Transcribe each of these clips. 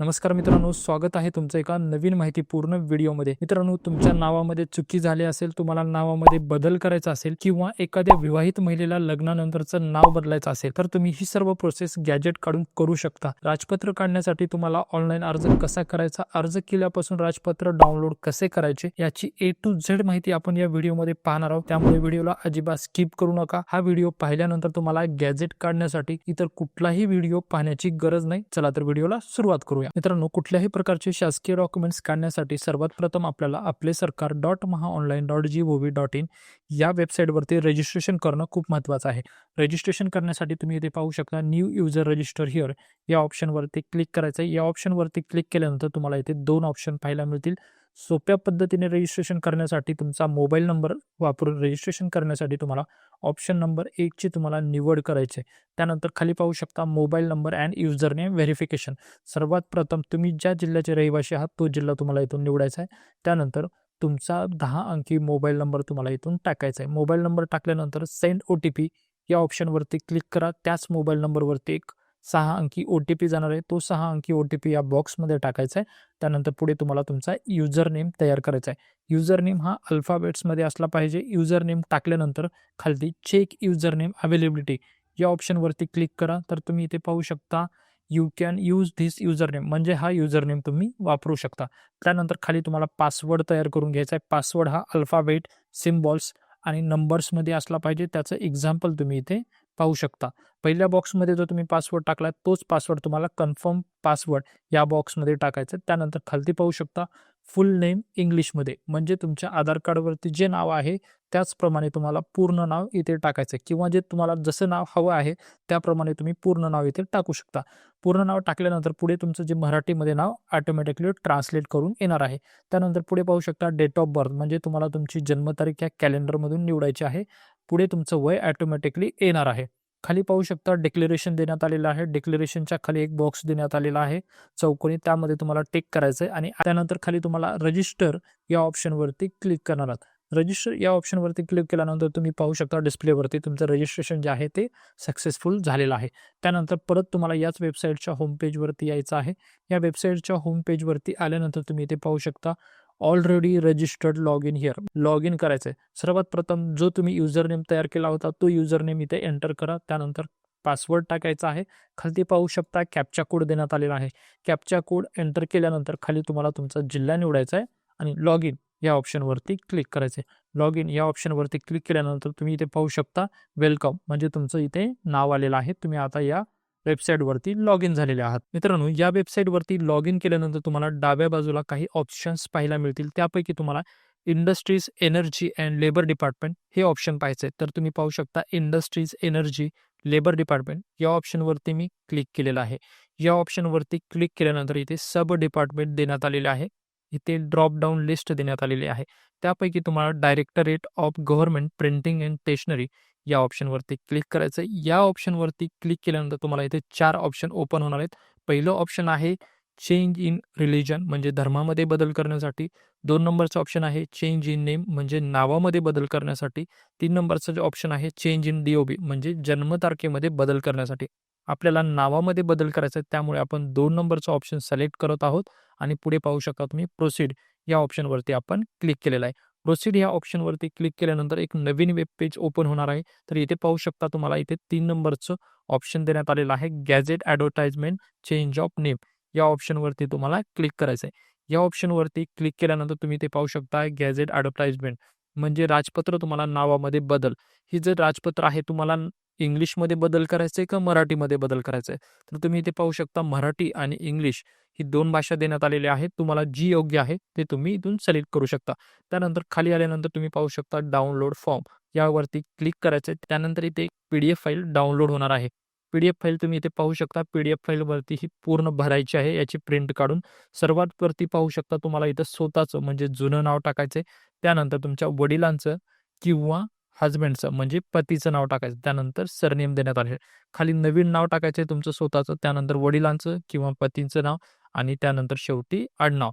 नमस्कार मित्रांनो स्वागत आहे तुमचं एका नवीन माहितीपूर्ण व्हिडिओमध्ये. मित्रांनो तुमच्या नावामध्ये चुकी झाली असेल तुम्हाला नावामध्ये बदल करायचा असेल किंवा एखाद्या विवाहित महिलेला लग्नानंतरचं नाव बदलायचं असेल तर तुम्ही ही सर्व प्रोसेस गॅजेट काढून करू शकता. राजपत्र काढण्यासाठी तुम्हाला ऑनलाईन अर्ज कसा करायचा अर्ज केल्यापासून राजपत्र डाउनलोड कसे करायचे याची ए टू झेड माहिती आपण या व्हिडिओमध्ये पाहणार आहोत. त्यामुळे व्हिडिओला अजिबात स्किप करू नका. हा व्हिडिओ पाहिल्यानंतर तुम्हाला गॅजेट काढण्यासाठी इतर कुठलाही व्हिडिओ पाहण्याची गरज नाही. चला तर व्हिडिओला सुरुवात करूया. मित्रांनो कुठल्याही प्रकारचे शासकीय डॉक्युमेंट्स काढण्यासाठी सर्वात प्रथम आपल्याला Aaple Sarkar dot Maha online dot G O V dot in या वेबसाईटवरती रजिस्ट्रेशन करणं खूप महत्त्वाचं आहे. रजिस्ट्रेशन करण्यासाठी तुम्ही इथे पाहू शकता न्यू युजर रजिस्टर हिअर या ऑप्शनवरती क्लिक करायचं आहे या ऑप्शनवरती क्लिक केल्यानंतर तुम्हाला इथे दोन ऑप्शन पाहायला मिळतील. सोप्या पद्धतीने रजिस्ट्रेशन करण्यासाठी तुमचा मोबाईल नंबर वापरून रजिस्ट्रेशन करण्यासाठी तुम्हाला ऑप्शन नंबर एकची तुम्हाला निवड करायची आहे. त्यानंतर खाली पाहू शकता mobile number and user name verification सर्वात प्रथम तुम्ही ज्या जिल्ह्याचे रहिवासी आहात तो जिल्हा तुम्हाला इथून निवडायचा आहे. त्यानंतर तुमचा दहा अंकी मोबाईल नंबर तुम्हाला इथून टाकायचा आहे. मोबाईल नंबर टाकल्यानंतर सेंड ओ टी पी या ऑप्शनवरती क्लिक करा. त्याच मोबाईल नंबरवरती एक सहा अंकी ओ टी पी जाणार आहे. तो सहा अंकी ओ टी पी या बॉक्समध्ये टाकायचा आहे. त्यानंतर पुढे तुम्हाला तुमचा युजर नेम तयार करायचा आहे. युजर नेम हा अल्फाबेट्समध्ये असला पाहिजे. युजर नेम टाकल्यानंतर खालती चेक युजर नेम अवेलेबिलिटी या ऑप्शनवरती क्लिक करा. तर तुम्ही इथे पाहू शकता you can use this user name म्हणजे हा युजर नेम तुम्ही वापरू शकता. त्यानंतर खाली तुम्हाला पासवर्ड तयार करून घ्यायचा आहे. पासवर्ड हा अल्फाबेट सिम्बॉल्स आणि नंबर्समध्ये असला पाहिजे. त्याचं एक्झाम्पल तुम्ही इथे पाहू शकता. पहिल्या बॉक्समध्ये जो तुम्ही पासवर्ड टाकला तोच पासवर्ड तुम्हाला कन्फर्म पासवर्ड या बॉक्समध्ये टाकायचं आहे. त्यानंतर खालती पाहू शकता फुल नेम इंग्लिशमध्ये म्हणजे तुमच्या आधार कार्डवरती जे नाव आहे त्याचप्रमाणे तुम्हाला पूर्ण नाव इथे टाकायचं आहे. किंवा जे तुम्हाला जसं नाव हवं आहे त्याप्रमाणे तुम्ही पूर्ण नाव इथे टाकू शकता. पूर्ण नाव टाकल्यानंतर पुढे तुमचं जे मराठीमध्ये नाव ऑटोमॅटिकली ट्रान्सलेट करून येणार आहे. त्यानंतर पुढे पाहू शकता डेट ऑफ बर्थ म्हणजे तुम्हाला तुमची जन्मतारीख या कॅलेंडरमधून निवडायची आहे. पुढे तुमचं वय ॲटोमॅटिकली येणार आहे. खाली पाहू शकता डिक्लेरेशन देण्यात आलेलं आहे. डिक्लेरेशनच्या खाली एक बॉक्स देण्यात आलेला आहे. चौकोनी त्यामध्ये तुम्हाला टिक करायचं आहे आणि त्यानंतर खाली तुम्हाला रजिस्टर या ऑप्शनवरती क्लिक करणार आहात. रजिस्टर या ऑप्शनवरती क्लिक केल्यानंतर तुम्ही पाहू शकता डिस्प्लेवरती तुमचं रजिस्ट्रेशन जे आहे ते सक्सेसफुल झालेलं आहे. त्यानंतर परत तुम्हाला याच वेबसाईटच्या होम पेजवरती यायचं आहे. या वेबसाईटच्या होम पेजवरती आल्यानंतर तुम्ही इथे पाहू शकता already registered log in here log in करायचं आहे सर्वात प्रथम जो तुम्ही युजर नेम तयार केला होता तो युजर नेम इथे एंटर करा. त्यानंतर पासवर्ड टाकायचा आहे. खाली पाहू शकता कॅपचा कोड देण्यात आलेला आहे. कॅपचा कोड एंटर केल्यानंतर खाली तुम्हाला तुमचा जिल्हा निवडायचा आहे आणि लॉग इन या ऑप्शनवरती क्लिक करायचे लॉग इन या ऑप्शनवरती क्लिक केल्यानंतर तुम्ही इथे पाहू शकता वेलकम म्हणजे तुमचं इथे नाव आलेलं आहे. तुम्ही आता या वेबसाईटवरती लॉग इन झालेले आहात. मित्रांनो या वेबसाईटवरती लॉग इन केल्यानंतर तुम्हाला डाव्या बाजूला काही ऑप्शन्स पाहायला मिळतील. त्यापैकी तुम्हाला industries energy and labour department हे ऑप्शन पाहायचे तर तुम्ही पाहू शकता इंडस्ट्रीज एनर्जी लेबर डिपार्टमेंट या ऑप्शनवरती मी क्लिक केलेलं आहे. या ऑप्शनवरती क्लिक केल्यानंतर इथे सब डिपार्टमेंट देण्यात आलेले आहे. इथे ड्रॉप डाऊन लिस्ट देण्यात आलेली आहे. त्यापैकी तुम्हाला directorate of government printing and stationery या ऑप्शनवरती क्लिक करायचं. आहे या ऑप्शनवरती क्लिक केल्यानंतर तुम्हाला इथे चार ऑप्शन ओपन होणार आहेत. पहिलं ऑप्शन आहे चेंज इन रिलिजन म्हणजे धर्मामध्ये बदल करण्यासाठी. दोन नंबरचं ऑप्शन आहे चेंज इन नेम म्हणजे नावामध्ये बदल करण्यासाठी. तीन नंबरचं जे ऑप्शन आहे चेंज इन डीओबी म्हणजे जन्मतारखेमध्ये बदल करण्यासाठी. आपल्याला नावामध्ये बदल करायचा आहे त्यामुळे आपण दोन नंबरचं ऑप्शन सिलेक्ट करत आहोत. आणि पुढे पाहू शकता तुम्ही प्रोसीड या ऑप्शनवरती आपण क्लिक केलेलं आहे. प्रोसीड या ऑप्शनवरती क्लिक केल्यानंतर एक नवीन वेब पेज ओपन होणार आहे. तर इथे पाहू शकता तुम्हाला इथे तीन नंबरचं ऑप्शन देण्यात आलेलं आहे. Gazette advertisement change of name या ऑप्शनवरती तुम्हाला क्लिक करायचं आहे. या ऑप्शनवरती क्लिक केल्यानंतर तुम्ही ते पाहू शकता गॅजेट ॲडव्हर्टाइजमेंट म्हणजे राजपत्र तुम्हाला नावामध्ये बदल. ही जर राजपत्र आहे तुम्हाला इंग्लिशमध्ये बदल करायचं आहे का मराठीमध्ये बदल करायचं आहे तर तुम्ही इथे पाहू शकता मराठी आणि इंग्लिश ही दोन भाषा देण्यात आलेल्या आहेत. तुम्हाला जी योग्य आहे ते तुम्ही इथून सिलेक्ट करू शकता. त्यानंतर खाली आल्यानंतर तुम्ही पाहू शकता डाउनलोड फॉर्म यावरती क्लिक करायचं आहे त्यानंतर इथे एक P D F file download होणार आहे. पी डी एफ फाईल तुम्ही इथे पाहू शकता. पी डी एफ फाईलवरती ही पूर्ण भरायची आहे. याची प्रिंट काढून सर्वात वरती पाहू शकता तुम्हाला इथं स्वतःचं म्हणजे जुनं नाव टाकायचं आहे त्यानंतर तुमच्या वडिलांचं किंवा हजबंडचं म्हणजे पतीचं नाव टाकायचं. त्यानंतर सरनेम देण्यात आले खाली नवीन नाव टाकायचं आहे तुमचं स्वतःचं. त्यानंतर वडिलांचं किंवा पतीचं नाव. आणि त्यानंतर शेवटी आडनाव.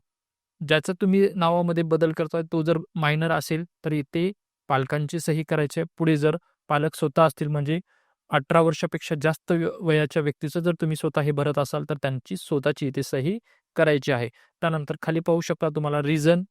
ज्याचं तुम्ही नावामध्ये बदल करताय तो जर मायनर असेल तर इथे पालकांची सही करायची. आहे पुढे जर पालक स्वतः असतील म्हणजे अठरा वर्षापेक्षा जास्त वयाच्या व्यक्तीचं जर तुम्ही स्वतः हे भरत असाल तर त्यांची स्वतःची इथे सही करायची आहे. त्यानंतर खाली पाहू शकता तुम्हाला reason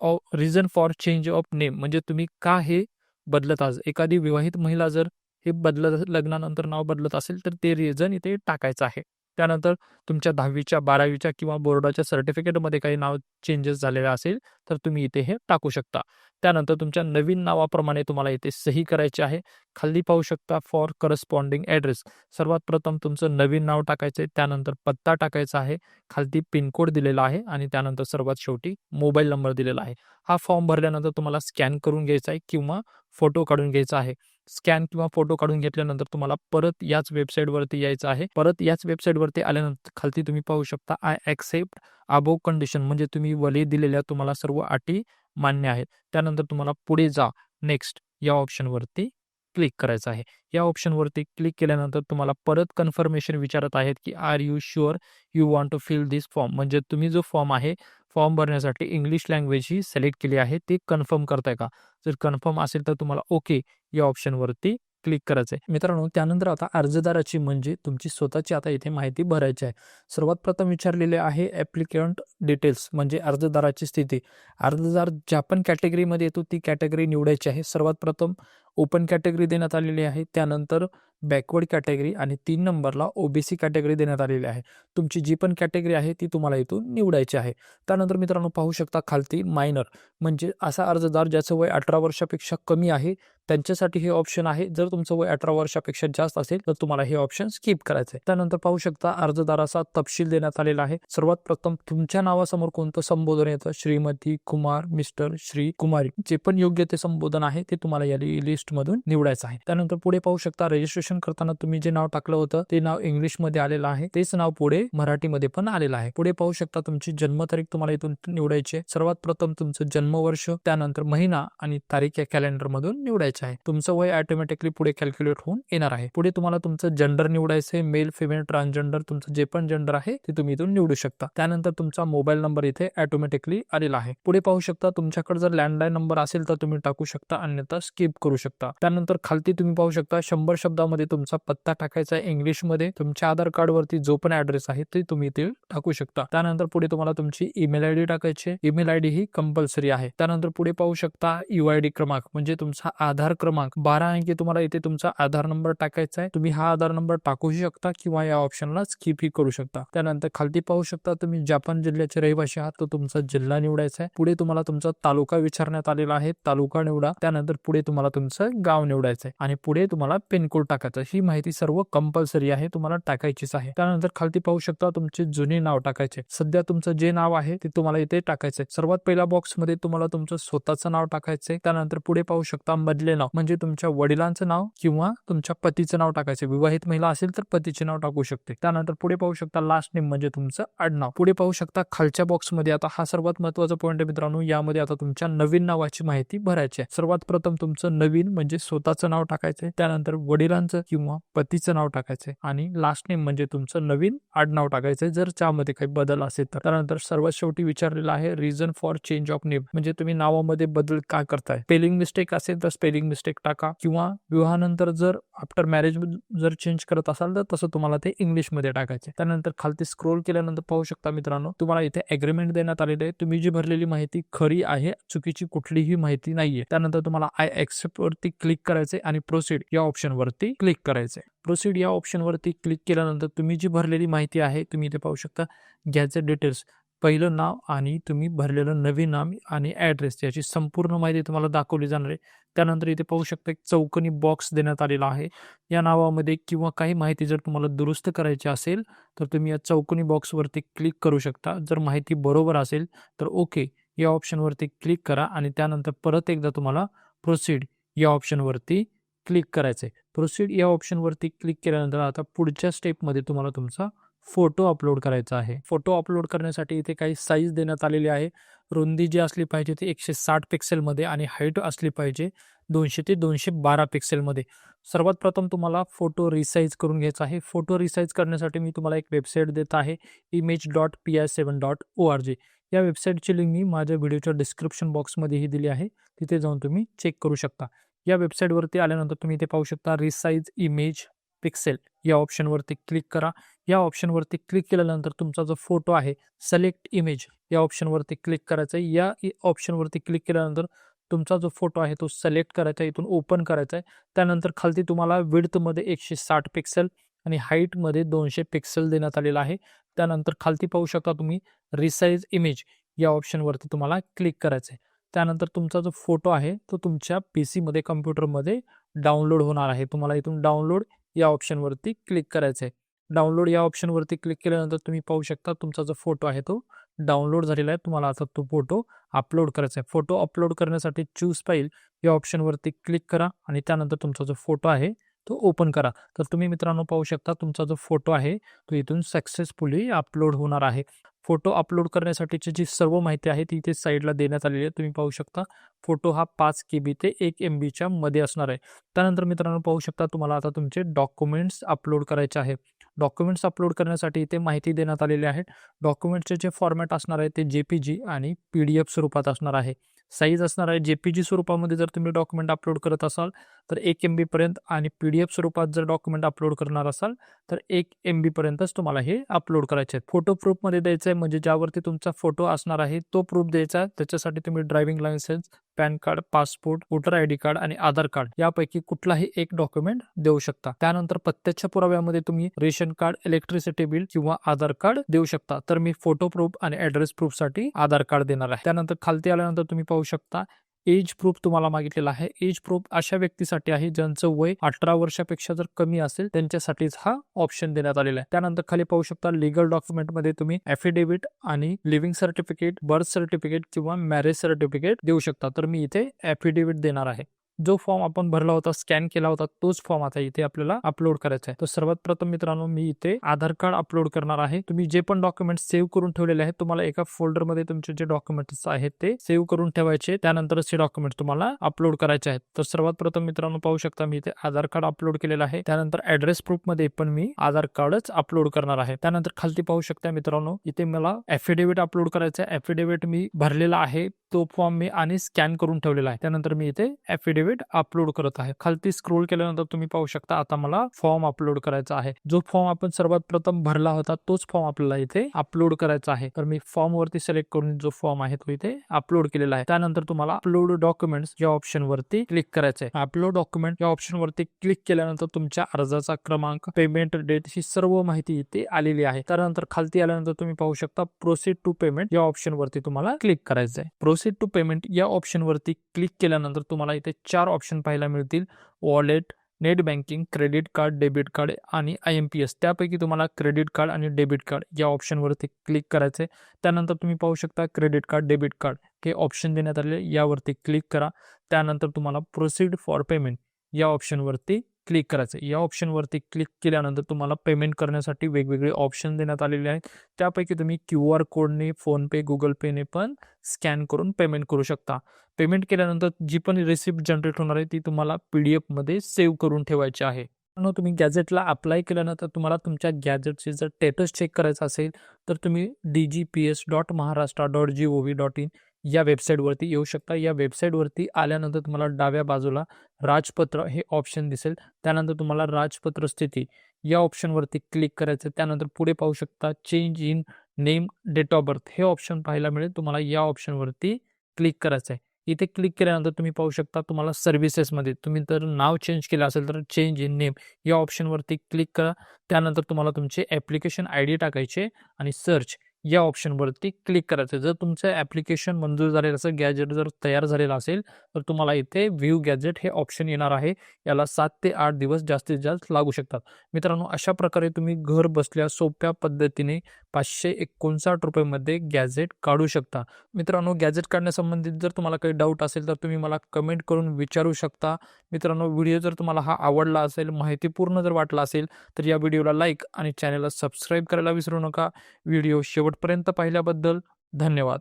of reason for change of name म्हणजे तुम्ही का हे बदलत आज? एखादी विवाहित महिला जर हे बदलत लग्नानंतर नाव बदलत असेल तर ते रिझन इथे टाकायचं आहे. त्यानंतर तुमच्या दहावीच्या बारावीच्या किंवा बोर्डाच्या सर्टिफिकेटमध्ये काही नाव चेंजेस झालेलं असेल तर तुम्ही इथे हे टाकू शकता. त्यानंतर तुमच्या नवीन नावाप्रमाणे तुम्हाला इथे सही करायची आहे. खाली पाहू शकता फॉर करस्पॉन्डिंग ॲड्रेस सर्वात प्रथम तुमचं नवीन नाव टाकायचं आहे त्यानंतर पत्ता टाकायचा आहे खालती पिनकोड दिलेला आहे आणि त्यानंतर सर्वात शेवटी मोबाईल नंबर दिलेला आहे. हा फॉर्म भरल्यानंतर तुम्हाला स्कॅन करून घ्यायचा आहे किंवा फोटो काढून घ्यायचा आहे. स्कॅन किंवा फोटो काढून घेतल्यानंतर तुम्हाला परत याच वेबसाईटवरती यायचं आहे. परत याच वेबसाईटवरती आल्यानंतर खालती तुम्ही पाहू शकता आय ॲक्सेप्ट अबोव कंडिशन. म्हणजे तुम्ही वली दिलेल्या तुम्हाला सर्व अटी मान्य आहेत. त्यानंतर तुम्हाला पुढे जा नेक्स्ट या ऑप्शनवरती क्लिक करायचं आहे. या ऑप्शनवरती क्लिक केल्यानंतर तुम्हाला परत कन्फर्मेशन विचारत आहेत की are you sure you want to fill this form? म्हणजे तुम्ही जो फॉर्म आहे फॉर्म भरण्यासाठी इंग्लिश लँग्वेज ही सिलेक्ट केली आहे ती कन्फर्म करताय का? जर कन्फर्म असेल तर तुम्हाला ओके या ऑप्शनवरती क्लिक करायचं आहे मित्रांनो त्यानंतर आता अर्जदाराची म्हणजे तुमची स्वतःची आता इथे माहिती भरायची आहे. सर्वात प्रथम विचारलेले आहे ॲप्लिकंट डिटेल्स म्हणजे अर्जदाराची स्थिती. अर्जदार ज्या पण कॅटेगरीमध्ये येतो ती कॅटेगरी निवडायची आहे. सर्वात प्रथम ओपन कॅटेगरी देण्यात आलेली आहे. त्यानंतर बॅकवर्ड कॅटेगरी आणि तीन नंबरला ओबीसी कॅटेगरी देण्यात आलेली आहे. तुमची जी पण कॅटेगरी आहे ती तुम्हाला इथून निवडायची आहे. त्यानंतर मित्रांनो पाहू शकता खालती मायनर म्हणजे असा अर्जदार ज्याचं वय अठरा वर्षापेक्षा कमी आहे त्यांच्यासाठी हे ऑप्शन आहे. जर तुमचं वय अठरा वर्षापेक्षा जास्त असेल तर तुम्हाला हे ऑप्शन स्किप करायचं आहे त्यानंतर पाहू शकता अर्जदाराचा तपशील देण्यात आलेला आहे. सर्वात प्रथम तुमच्या नावासमोर कोणतं संबोधन येतं? श्रीमती कुमार मिस्टर श्री कुमारी. जे पण योग्य ते संबोधन आहे ते तुम्हाला या लिस्ट मधून निवडायचं आहे. त्यानंतर पुढे पाहू शकता रजिस्ट्रेशन करताना तुम्ही जे नाव टाकलं होतं ते नाव इंग्लिशमध्ये आलेलं आहे. तेच नाव पुढे मराठीमध्ये पण आलेलं आहे. पुढे पाहू शकता तुमची जन्मतारीख तुम्हाला इथून निवडायची सर्वात प्रथम तुमचं जन्मवर्ष त्यानंतर महिना आणि तारीख या कॅलेंडर मधून निवडायचं आहे. तुमचं वय ऑटोमॅटिकली पुढे कॅल्क्युलेट होऊन येणार आहे. पुढे तुम्हाला तुमचं जेंडर निवडायचं आहे. मेल फिमेल ट्रान्सजेंडर तुमचं जे पण जेंडर आहे ते तुम्ही इथून निवडू शकता. त्यानंतर तुमचा मोबाईल नंबर इथे ऑटोमॅटिकली आलेला आहे. पुढे पाहू शकता तुमच्याकडे जर लँडलाईन नंबर असेल तर तुम्ही टाकू शकता अन्यथा स्किप करू शकता. त्यानंतर खालती तुम्ही पाहू शकता शंभर शब्दामध्ये तुमचा पत्ता टाकायचा आहे इंग्लिशमध्ये. तुमच्या आधार कार्ड वरती जो पण ऍड्रेस आहे ते तुम्ही ते टाकू शकता. त्यानंतर पुढे तुम्हाला तुमची ईमेल आयडी टाकायची ईमेल आयडी ही कंपल्सरी आहे. त्यानंतर पुढे पाहू शकता युआयडी क्रमांक म्हणजे तुमचा आधार क्रमांक. बारा अंकी तुम्हाला इथे तुमचा आधार नंबर टाकायचा आहे. तुम्ही हा आधार नंबर टाकू शकता किंवा या ऑप्शनला स्किप ही करू शकता. त्यानंतर खालती पाहू शकता तुम्ही जापान जिल्ह्याचे रहिवासी आहात तो तुमचा जिल्हा निवडायचा आहे. पुढे तुम्हाला तुमचा तालुका विचारण्यात आलेला आहे. तालुका निवडा. त्यानंतर पुढे तुम्हाला तुमचं गाव निवडायचं आहे आणि पुढे तुम्हाला पिनकोड टाकायचं. ही माहिती सर्व कंपल्सरी आहे. तुम्हाला टाकायचीच आहे. त्यानंतर खालती पाहू शकता तुमचे जुने नाव टाकायचे. सध्या तुमचं जे नाव आहे ते तुम्हाला इथे टाकायचंय. सर्वात पहिल्या बॉक्समध्ये तुम्हाला तुमचं स्वतःचं नाव टाकायचंय. त्यानंतर पुढे पाहू शकता मधले नाव. म्हणजे तुमच्या वडिलांचं नाव किंवा तुमच्या पतीचं नाव टाकायचं विवाहित महिला असेल तर पतीचे नाव टाकू शकते. त्यानंतर पुढे पाहू शकता लास्ट नेम म्हणजे तुमचं आडनाव. पुढे पाहू शकता खालच्या बॉक्समध्ये आता हा सर्वात महत्त्वाचा पॉईंट आहे मित्रांनो. यामध्ये आता तुमच्या नवीन नावाची माहिती भरायची आहे. सर्वात प्रथम तुमचं नवीन म्हणजे स्वतःचं नाव टाकायचंय त्यानंतर वडिलांचं किंवा पतीचं नाव टाकायचंय आणि लास्ट नेम म्हणजे तुमचं नवीन आडनाव टाकायचंय. जर त्यामध्ये काही बदल असेल तर. त्यानंतर सर्वात शेवटी विचारलेलं आहे reason for change of name म्हणजे तुम्ही नावामध्ये बदल का करताय? स्पेलिंग मिस्टेक असेल तर स्पेलिंग मिस्टेक टाका. किंवा विवाहानंतर जर आफ्टर मॅरेज जर चेंज करत असाल तर तसं तुम्हाला ते इंग्लिशमध्ये टाकायचे त्यानंतर खालती स्क्रोल केल्यानंतर पाहू शकता मित्रांनो तुम्हाला इथे अग्रीमेंट देण्यात आलेले आहे. तुम्ही जी भरलेली माहिती खरी आहे चुकीची कुठलीही माहिती नाहीये. त्यानंतर तुम्हाला आय एक्सेप्ट वरती क्लिक करायचे आणि प्रोसीड या ऑप्शन वरती क्लिक करायचे प्रोसीड या ऑप्शन वरती क्लिक केल्यानंतर तुम्ही जी भरलेली माहिती आहे तुम्ही इथे पाहू शकता गॅजेट डिटेल्स पहिलं नाव आणि तुम्ही भरलेलं नवीन नाव आणि ॲड्रेस याची संपूर्ण माहिती तुम्हाला दाखवली जाणार आहे. त्यानंतर इथे पाहू शकता एक चौकनी बॉक्स देण्यात आलेला आहे. या नावामध्ये किंवा काही माहिती जर तुम्हाला दुरुस्त करायची असेल तर तुम्ही या चौकनी बॉक्सवरती क्लिक करू शकता. जर माहिती बरोबर असेल तर ओके या ऑप्शनवरती क्लिक करा आणि त्यानंतर परत एकदा तुम्हाला प्रोसीड या ऑप्शनवरती क्लिक करायचं आहे प्रोसीड या ऑप्शनवरती क्लिक केल्यानंतर आता पुढच्या स्टेपमध्ये तुम्हाला तुमचा फोटो अपलोड करायचा आहे. फोटो अपलोड करण्यासाठी इथे काही साईज देण्यात आलेली आहे. रुंदी जी असली पाहिजे ती एकशे साठ पिक्सेलमध्ये आणि हाईट असली पाहिजे दोनशे ते दोनशे बारा पिक्सेलमध्ये सर्वात प्रथम तुम्हाला फोटो रिसाईज करून घ्यायचा आहे. फोटो रिसाईज करण्यासाठी मी तुम्हाला एक वेबसाईट देत आहे image dot P I seven dot O R G या वेबसाईटची लिंक मी माझ्या व्हिडिओच्या डिस्क्रिप्शन बॉक्समध्येही दिली आहे. तिथे जाऊन तुम्ही चेक करू शकता. या वेबसाईटवरती आल्यानंतर तुम्ही इथे पाहू शकता रिसाईज इमेज पिक्सेल या ऑप्शनवरती क्लिक करा. या ऑप्शनवरती क्लिक केल्यानंतर तुमचा जो फोटो आहे सिलेक्ट इमेज या ऑप्शनवरती क्लिक करायचं आहे. या ऑप्शनवरती क्लिक केल्यानंतर तुमचा जो फोटो आहे तो सिलेक्ट करायचा आहे. इथून ओपन करायचा आहे. त्यानंतर खालती तुम्हाला विड्थमध्ये एकशे साठ पिक्सेल आणि हाईटमध्ये दोनशे पिक्सेल देण्यात आलेला आहे. त्यानंतर खालती पाहू शकता तुम्ही रिसाईज इमेज या ऑप्शनवरती तुम्हाला क्लिक करायचं आहे त्यानंतर तुमचा जो फोटो आहे तो तुमच्या पी सीमध्ये कम्प्युटरमध्ये डाउनलोड होणार आहे. तुम्हाला इथून डाउनलोड या ऑप्शनवरती क्लिक करायचं आहे डाउनलोड या ऑप्शनवरती क्लिक केल्यानंतर तुम्ही पाहू शकता तुमचा जो फोटो आहे तो डाउनलोड झालेला आहे. तुम्हाला आता तो फोटो अपलोड करायचा आहे. फोटो अपलोड करण्यासाठी चूज फाईल या ऑप्शनवरती क्लिक करा आणि त्यानंतर तुमचा जो फोटो आहे तो ओपन करा. तर तुम्ही मित्रांनो पाहू शकता तुमचा जो फोटो आहे तो इथून सक्सेसफुली अपलोड होणार आहे. फोटो अपलोड करण्यासाठीची जी सर्व माहिती आहे ती इथे साईडला देण्यात आलेली आहे. तुम्ही पाहू शकता फोटो हा पाच के बी ते एक एम बीच्या मध्ये असणार आहे. त्यानंतर मित्रांनो पाहू शकता तुम्हाला आता तुमचे डॉक्युमेंट्स अपलोड करायचे आहे. डॉक्युमेंट्स अपलोड करण्यासाठी इथे माहिती देण्यात आलेली आहे. डॉक्युमेंटचे जे फॉर्मॅट असणार आहे ते जे पी जी आणि पी डी एफ स्वरूपात असणार आहे. साईज असणार आहे जे पी जी स्वरूपामध्ये जर तुम्ही डॉक्युमेंट अपलोड करत असाल तर एक एम बीपर्यंत आणि पी डी एफ स्वरूपात जर डॉक्युमेंट अपलोड करणार असाल तर एक एम बीपर्यंतच तुम्हाला हे अपलोड करायचे आहेत. फोटो प्रूफमध्ये द्यायचं आहे म्हणजे ज्यावरती तुमचा फोटो असणार आहे तो प्रूफ द्यायचा आहे. त्याच्यासाठी तुम्ही driving licence PAN card passport voter I D card आणि आधार कार्ड यापैकी कुठलाही एक डॉक्युमेंट देऊ शकता. त्यानंतर पत्त्याच्या पुराव्यामध्ये तुम्ही रेशन कार्ड इलेक्ट्रिसिटी बिल किंवा आधार कार्ड देऊ शकता. तर मी फोटो प्रूफ आणि ऍड्रेस प्रूफसाठी आधार कार्ड देणार आहे. त्यानंतर खालती आल्यानंतर तुम्ही पाहू शकता एज प्रूफ तुम्हाला मागितलेला आहे. एज प्रूफ अशा व्यक्तीसाठी आहे ज्यांचं वय अठरा वर्षापेक्षा जर कमी असेल त्यांच्यासाठीच हा ऑप्शन देण्यात आलेला आहे. त्यानंतर खाली पाहू शकता लिगल डॉक्युमेंटमध्ये तुम्ही अफिडेव्हिट आणि लिव्हिंग सर्टिफिकेट बर्थ सर्टिफिकेट किंवा मॅरेज सर्टिफिकेट देऊ शकता. तर मी इथे अफिडेव्हिट देणार आहे. जो फॉर्म आपण भरला होता स्कॅन केला होता तोच फॉर्म आता इथे आपल्याला अपलोड करायचा आहे. तर सर्वात प्रथम मित्रांनो मी इथे आधार कार्ड अपलोड करणार आहे. तुम्ही जे पण डॉक्युमेंट सेव्ह करून ठेवलेले आहेत तुम्हाला एका फोल्डरमध्ये तुमचे जे डॉक्युमेंट्स आहेत ते सेव्ह करून ठेवायचे त्यानंतरच हे डॉक्युमेंट तुम्हाला अपलोड करायचे आहेत. तर सर्वात प्रथम मित्रांनो पाहू शकता मी इथे आधार कार्ड अपलोड केलेलं आहे. त्यानंतर ऍड्रेस प्रूफमध्ये पण मी आधार कार्डच अपलोड करणार आहे. त्यानंतर खालती पाहू शकता मित्रांनो इथे मला एफिडेव्हिट अपलोड करायचं आहे. एफिडेव्हिट मी भरलेला आहे. तो फॉर्म मी आणि स्कॅन करून ठेवलेला आहे. त्यानंतर मी इथे एफिडेव्हिट अपलोड करत आहे. खालती स्क्रोल केल्यानंतर तुम्ही पाहू शकता आता मला फॉर्म अपलोड करायचा आहे. जो फॉर्म आपण सर्वात प्रथम भरला होता तोच फॉर्म आपल्याला इथे अपलोड करायचा आहे. तर मी फॉर्म वरती सिलेक्ट करून जो फॉर्म आहे तो इथे अपलोड केलेला आहे. त्यानंतर तुम्हाला अपलोड डॉक्युमेंट्स या ऑप्शन वरती क्लिक करायचं आहे अपलोड डॉक्युमेंट या ऑप्शन वरती क्लिक केल्यानंतर तुमच्या अर्जाचा क्रमांक पेमेंट डेट ही सर्व माहिती इथे आलेली आहे. त्यानंतर खालती आल्यानंतर तुम्ही पाहू शकता प्रोसीड टू पेमेंट या ऑप्शन वरती तुम्हाला क्लिक करायचं आहे प्रोसीड टू पेमेंट या ऑप्शनवरती क्लिक केल्यानंतर तुम्हाला इथे चार ऑप्शन पाहायला मिळतील. Wallet net banking credit card debit card आणि आय एम पी एस त्यापैकी तुम्हाला क्रेडिट कार्ड आणि डेबिट कार्ड या ऑप्शनवरती क्लिक करायचे त्यानंतर तुम्ही पाहू शकता क्रेडिट कार्ड डेबिट कार्ड हे ऑप्शन देण्यात आले यावरती क्लिक करा. त्यानंतर तुम्हाला प्रोसीड फॉर पेमेंट या ऑप्शनवरती क्लिक करायचं. या ऑप्शनवरती क्लिक केल्यानंतर तुम्हाला पेमेंट करण्यासाठी वेगवेगळे ऑप्शन देण्यात आलेले आहेत. त्यापैकी तुम्ही क्यू आर कोडने फोनपे गुगल पेने पण स्कॅन करून पेमेंट करू शकता. पेमेंट केल्यानंतर जी पण रिसिप्ट जनरेट होणार आहे ती तुम्हाला पी डी एफमध्ये सेव्ह करून ठेवायची आहे. तुम्ही गॅजेटला अप्लाय केल्यानंतर तुम्हाला तुमच्या गॅजेटचे जर स्टेटस चेक करायचं असेल तर तुम्ही D G P S dot Maharashtra dot G O V dot in या वेबसाईटवरती येऊ शकता. या वेबसाईटवरती आल्यानंतर तुम्हाला डाव्या बाजूला राजपत्र हे ऑप्शन दिसेल. त्यानंतर तुम्हाला राजपत्र स्थिती या ऑप्शनवरती क्लिक करायचं. आहे. त्यानंतर पुढे पाहू शकता change in name date of birth हे ऑप्शन पाहायला मिळेल. तुम्हाला या ऑप्शनवरती क्लिक करायचं आहे इथे क्लिक केल्यानंतर तुम्ही पाहू शकता तुम्हाला सर्व्हिसेसमध्ये तुम्ही जर नाव चेंज केलं असेल तर चेंज इन नेम या ऑप्शनवरती क्लिक करा. त्यानंतर तुम्हाला तुमचे ॲप्लिकेशन आय डी टाकायचे आणि सर्च या ऑप्शनवरती क्लिक करायचं जर तुमचं ॲप्लिकेशन मंजूर झालेलं असेल गॅजेट जर तयार झालेलं असेल तर तुम्हाला इथे व्ह्यू गॅजेट हे ऑप्शन येणार आहे. याला सात ते आठ दिवस जास्तीत जास्त लागू शकतात. मित्रांनो अशा प्रकारे तुम्ही घर बसल्या सोप्या पद्धतीने पाचशे एकोणसाठ रुपयेमध्ये गॅजेट काढू शकता. मित्रांनो गॅजेट काढण्यासंबंधित जर तुम्हाला काही डाऊट असेल तर तुम्ही मला कमेंट करून विचारू शकता. मित्रांनो व्हिडिओ जर तुम्हाला हा आवडला असेल माहितीपूर्ण जर वाटला असेल तर या व्हिडिओला लाईक आणि चॅनलला सबस्क्राईब करायला विसरू नका. व्हिडिओ शेवट शेवटपर्यंत पाहिल्याबद्दल धन्यवाद.